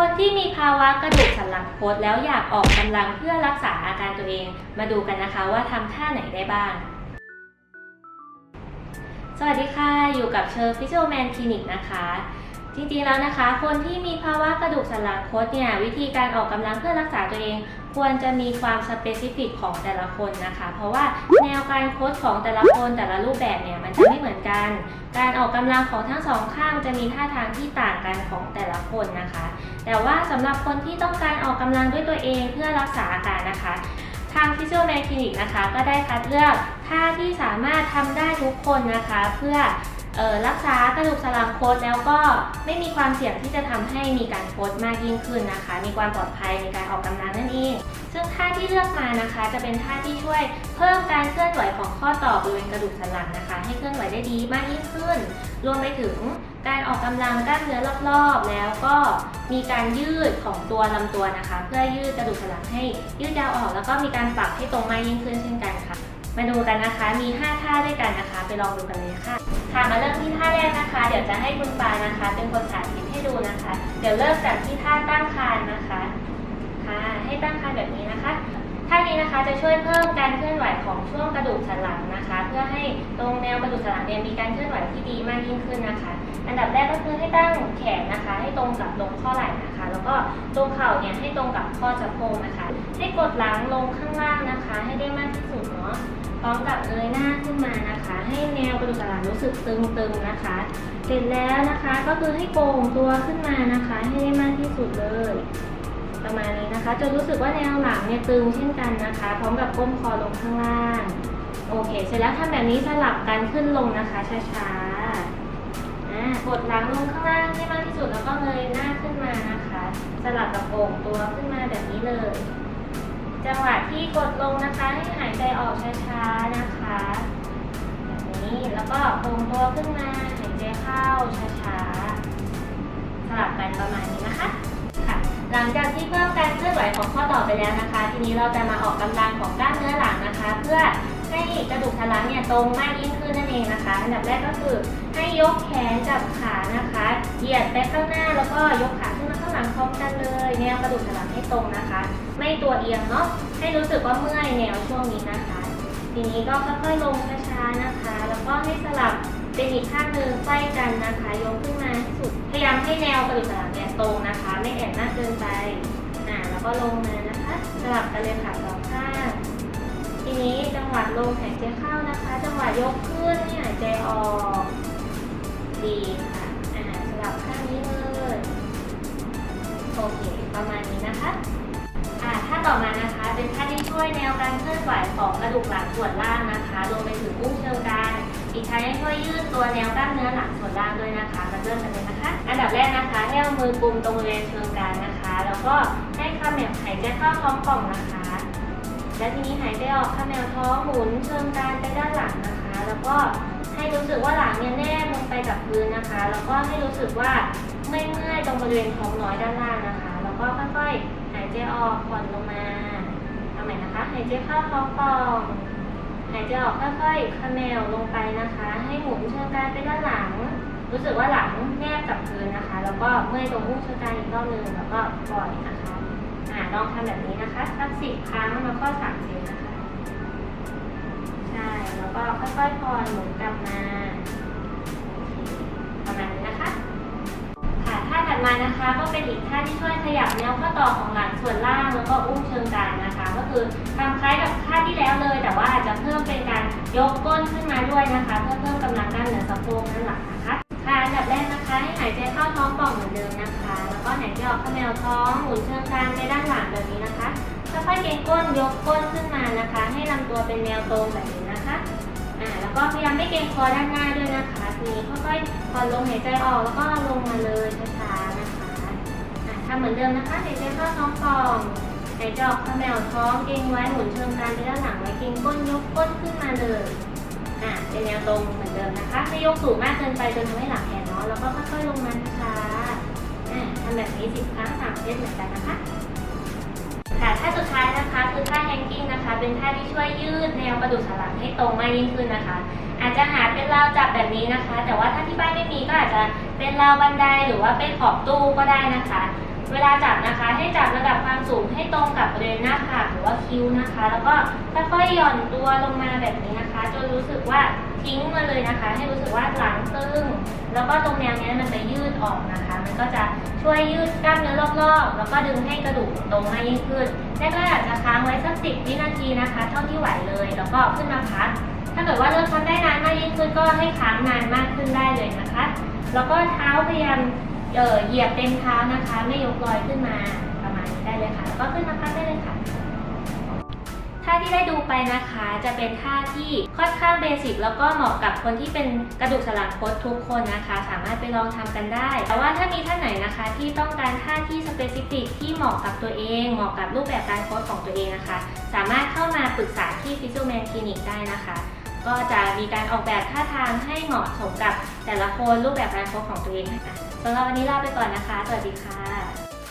คนที่มีภาวะกระดูกสันหลังคดแล้วอยากออกกำลังเพื่อรักษาอาการตัวเอง มาดูกันนะคะว่าทำท่าไหนได้บ้าง สวัสดีค่ะ อยู่กับเชอร์ฟิชเชลแมนคลินิกนะคะ จริงๆแล้วนะคะ คนที่มีภาวะกระดูกสันหลังคดเนี่ยวิธีการออกกำลังเพื่อรักษาตัวเอง ควรจะมีความสเปซิฟิกของแต่ละคนนะคะ เพราะว่าแนวการโค้ดของแต่ละคนแต่ละรูปแบบเนี่ยมันจะไม่เหมือนกัน การออกกำลังของทั้งสองข้างจะมีท่าทางที่ต่างกันของแต่ละคนนะคะ แต่ว่าสำหรับคนที่ต้องการออกกำลังด้วยตัวเองเพื่อรักษาอาการนะคะทางฟิสิโอแมนคลินิกนะคะ ก็ได้คัดเลือกท่าที่สามารถทำได้ทุกคนนะคะ เพื่อ รักษากระดูกสันหลังโคดแล้วก็ไม่มีความเสี่ยงที่จะทำให้มีการโคดมากยิ่งขึ้นนะคะ มีความปลอดภัยในการออกกำลังนั่นเอง ซึ่งท่าที่เลือกมานะคะ จะเป็นท่าที่ช่วยเพิ่มการเคลื่อนไหวของข้อต่อบริเวณกระดูกสันหลังนะคะ ให้เคลื่อนไหวได้ดีมากยิ่งขึ้น รวมไปถึงการออกกำลังกล้ามเนื้อรอบๆ แล้วก็มีการยืดของตัวลำตัวนะคะ เพื่อยืดกระดูกสันหลังให้ยืดยาวออก แล้วก็มีการปรับให้ตรงมากยิ่งขึ้นเช่นกันค่ะ มาดูกันนะคะ มี 5 ท่าด้วยกันนะคะ ไปลองดูกันเลยค่ะ ค่ะ มาเริ่มที่ท่าแรกนะคะ เดี๋ยวจะให้คุณปานะคะ เป็นคนสาธิตให้ดูนะคะ เดี๋ยวเริ่มจากที่ท่าตั้งคานนะคะ ค่ะ ให้ตั้งคานแบบนี้นะคะ ท่านี้นะคะจะช่วยเพิ่มการเคลื่อนไหวของช่วงกระดูกสันหลังนะคะ เพื่อให้ตรงแนวกระดูกสันหลังเนี่ยมีการเคลื่อนไหวที่ดีมากยิ่งขึ้นนะคะ อันดับแรกก็คือให้ตั้งแขนนะคะ ให้ตรงกับตรงข้อไหล่นะคะ แล้วก็ตรงเข่าเนี่ยให้ตรงกับข้อสะโพกนะคะ ให้กดหลังลงข้างล่างนะคะ ให้ได้มากที่สุดเนาะพร้อมกับเงยหน้าขึ้นมานะคะ ให้แนวกระดูกสันหลังรู้สึกตึงๆนะคะ เสร็จแล้วนะคะก็คือให้โก่งตัวขึ้นมานะคะ ให้ได้มากที่สุดเลย ประมาณนี้นะคะจนรู้สึกว่าแนวหลังเนี่ยตึงเช่นกันนะคะ พร้อมกับก้มคอลงข้างล่าง โอเค เสร็จแล้วทำแบบนี้สลับกันขึ้นลงนะคะช้าๆอ่ากดหลังลงข้างล่างให้มากที่สุดแล้วก็เงยหน้าขึ้นมานะคะ สลับกับโก่งตัวขึ้นมาแบบนี้เลย จังหวะที่กดลงนะคะให้หายใจออกช้าๆนะคะแบบนี้แล้วก็โค้งตัวขึ้นมาหายใจเข้าช้าๆสลับกันประมาณนี้นะคะค่ะหลังจากที่เพิ่มการเคลื่อนไหวของข้อต่อไปแล้วนะคะ ทีนี้เราจะมาออกกำลังของกล้ามเนื้อหลังนะคะ เพื่อให้กระดูกสันหลังเนี่ยตรงมากยิ่งขึ้นนั่นเองนะคะ อันดับแรกก็คือให้ยกแขนจับขานะคะ เหยียดไปข้างหน้าแล้วก็ยกขาขึ้นมาข้างหลังพอ มกันเลยกระดูกสันหลังให้ตรงนะคะ ไม่ตัวเอียงเนาะให้รู้สึกว่าเมื่อยแนวช่วงนี้นะคะ ทีนี้ก็ค่อยๆลงช้าๆนะคะ แล้วก็ให้สลับเป็นอีกข้างหนึ่งใกล้กันนะคะยกขึ้นมาให้สุดพยายามให้แนวกระดูกสันหลังเนี่ยตรงนะคะ ไม่แอนมากเกินไปอ่าแล้วก็ลงมานะคะสลับกันเลยค่ะสองข้างทีนี้จังหวะลงหายใจเข้านะคะ จังหวะยกขึ้นให้หายใจออก ดีค่ะอ่าสลับข้างนี้เลย โอเคประมาณนี้นะคะอ่าท่าต่อมานะคะ เป็นท่าที่ช่วยแนวการเคลื่อนไหวของกระดูกหลังส่วนล่างนะคะรวมไปถึงอุ้งเชิงกรานอีกทั้งยังช่วยยืดตัวแนวกล้ามเนื้อหลังส่วนล่างด้วยนะคะมาเริ่มกันเลยนะคะ อันดับแรกนะคะให้เอามือกุมตรงบริเวณเชิงกรานนะคะ แล้วก็ให้คำแหนบหายใจเข้าท้องป่องนะคะ และทีนี้หายใจออกคำแนวท้องหมุนเชิงกรานไปด้านหลังนะคะ แล้วก็ให้รู้สึกว่าหลังเนี่ยแนบลงไปกับพื้นนะคะ แล้วก็ให้รู้สึกว่า ริเวณท้องน้อยด้านล่างนะคะ แล้วก็ค่อยๆ หายใจออกผ่อนลงมาเอาใหม่นะคะ หายใจเข้าท้องป่อง หายใจออกค่อยๆขมวลงไปนะคะ ให้หมุนเชิงกรานไปด้านหลัง รู้สึกว่าหลังแนบกับพื้นนะคะ แล้วก็เมื่อยตรงอุ้งเชิงกรานอีกรอบหนึงแล้วก็ปล่อยนะคะอ่าลองทำแบบนี้นะคะ สักสิบครั้งแล้วก็สามเซตนะคะ ใช่ แล้วก็ค่อยๆผ่อนหมุนกลับมา มานะคะ ก็เป็นอีกท่าที่ช่วยขยับแนวข้อต่อของหลังส่วนล่างแล้วก็อุ้งเชิงกรานนะคะ ก็คือทำคล้ายกับท่าที่แล้วเลย แต่ว่าอาจจะเพิ่มเป็นการยกก้นขึ้นมาด้วยนะคะ เพื่อเพิ่มกำลังกล้ามเนื้อสะโพกด้านหลังนะคะค่ะอันดับแรกนะคะให้หายใจเข้าท้องป่องเหมือนเดิมนะคะ แล้วก็หายใจออกขมวท้องหมุนเชิงกรานไปด้านหลังแบบนี้นะคะค่อยๆเกรงก้นยกก้นขึ้นมานะคะ ให้ลำตัวเป็นแนวตรงแบบนี้นะคะ อ่าแล้วก็พยายามไม่เกรงคอด้านหน้าด้วยนะคะทีนี้ค่อยๆผ่อนลมหายใจออกแล้วก็ลงมาเลยช้าๆนะคะอ่าทำเหมือนเดิมนะคะหายใจเข้าท้องป่องหายใจออกขมวท้องเกรงไว้หมุนเชิงกรานไปด้านหลังไว้เกรงก้นยกก้นขึ้นมาเลยอ่าเป็นแนวตรงเหมือนเดิมนะคะไม่ยกสูงมากเกินไปจนทำให้หลังแอนเนาะแล้วก็ค่อยๆลงมาช้าๆอ่าทำแบบนี้สิบครั้งสามเซตเหมือนกันนะคะค่ะท่าสุดท้ายนะคะคือท่าแฮง เป็นท่าที่ช่วยยืดแนวกระดูกสันหลังให้ตรงมากยิ่งขึ้นนะคะ อาจจะหาเป็นราวจับแบบนี้นะคะ แต่ว่าถ้าที่บ้านไม่มีก็อาจจะเป็นราวบันไดหรือว่าเป็นขอบตู้ก็ได้นะคะ เวลาจับนะคะ ให้จับระดับความสูงให้ตรงกับบริเวณหน้าผากหรือว่าคิ้วนะคะ แล้วก็ค่อยๆหย่อนตัวลงมาแบบนี้นะคะ จนรู้สึกว่าทิ้งมาเลยนะคะ ให้รู้สึกว่าหลังตึงแล้วก็ตรงแนวเนี้ยมันจะยืดออกนะคะ มันก็จะ ช่วยยืดกล้ามเนื้อรอบๆ แล้วก็ดึงให้กระดูกตรงมากยิ่งขึ้นแรกๆจะค้างไว้สักสิบวินาทีนะคะ เท่าที่ไหวเลย แล้วก็ขึ้นมาพักถ้าเกิดว่าเริ่มทำได้นานมากยิ่งขึ้นก็ให้ค้างนานมากขึ้นได้เลยนะคะ แล้วก็เท้าพยายามเหยียบเต็มเท้านะคะ ไม่ยกลอยขึ้นมาประมาณนี้ได้เลยค่ะแล้วก็ขึ้นมาพักได้เลยค่ะาที่ได้ดูไปนะคะ จะเป็นท่าที่ค่อนข้างเบสิกแล้วก็เหมาะกับคนที่เป็นกระดูกสันหลังคดทุกคนนะคะ สามารถไปลองทำกันได้ แต่ว่าถ้ามีท่านไหนนะคะที่ต้องการท่าที่สเปซิฟิกที่เหมาะกับตัวเอง เหมาะกับรูปแบบการโค้ชของตัวเองนะคะ สามารถเข้ามาปรึกษาที่ p h y s i o m a n Clinic ได้นะคะก็จะมีการออกแบบท่าทางให้เหมาะสมกับแต่ละคนรูปแบบการโค้ชของตัวเองนะคะสำหรับวันนี้ลาไปก่อนนะคะ สวัสดีค่ะ